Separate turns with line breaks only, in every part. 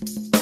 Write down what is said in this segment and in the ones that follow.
Thank you.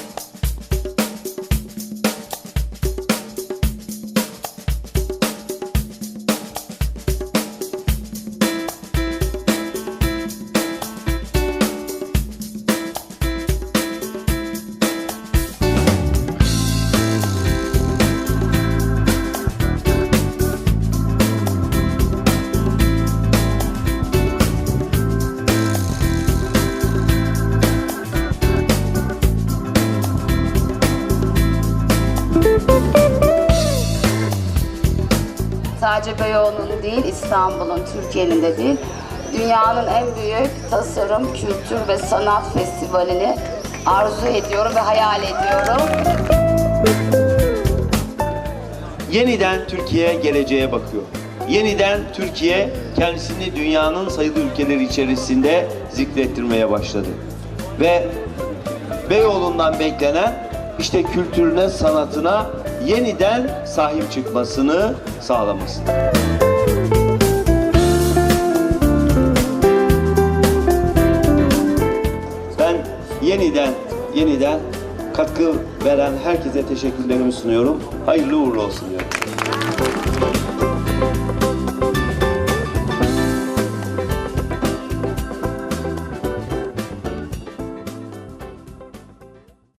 Sadece Beyoğlu'nun değil, İstanbul'un, Türkiye'nin de değil, dünyanın en büyük tasarım, kültür ve sanat festivalini arzu ediyorum ve hayal ediyorum.
Yeniden Türkiye geleceğe bakıyor. Yeniden Türkiye kendisini dünyanın sayılı ülkeleri içerisinde zikrettirmeye başladı. Ve Beyoğlu'ndan beklenen işte kültürüne, sanatına yeniden sahip çıkmasını sağlaması. Ben yeniden yeniden katkı veren herkese teşekkürlerimi sunuyorum. Hayırlı uğurlu olsun diyorum.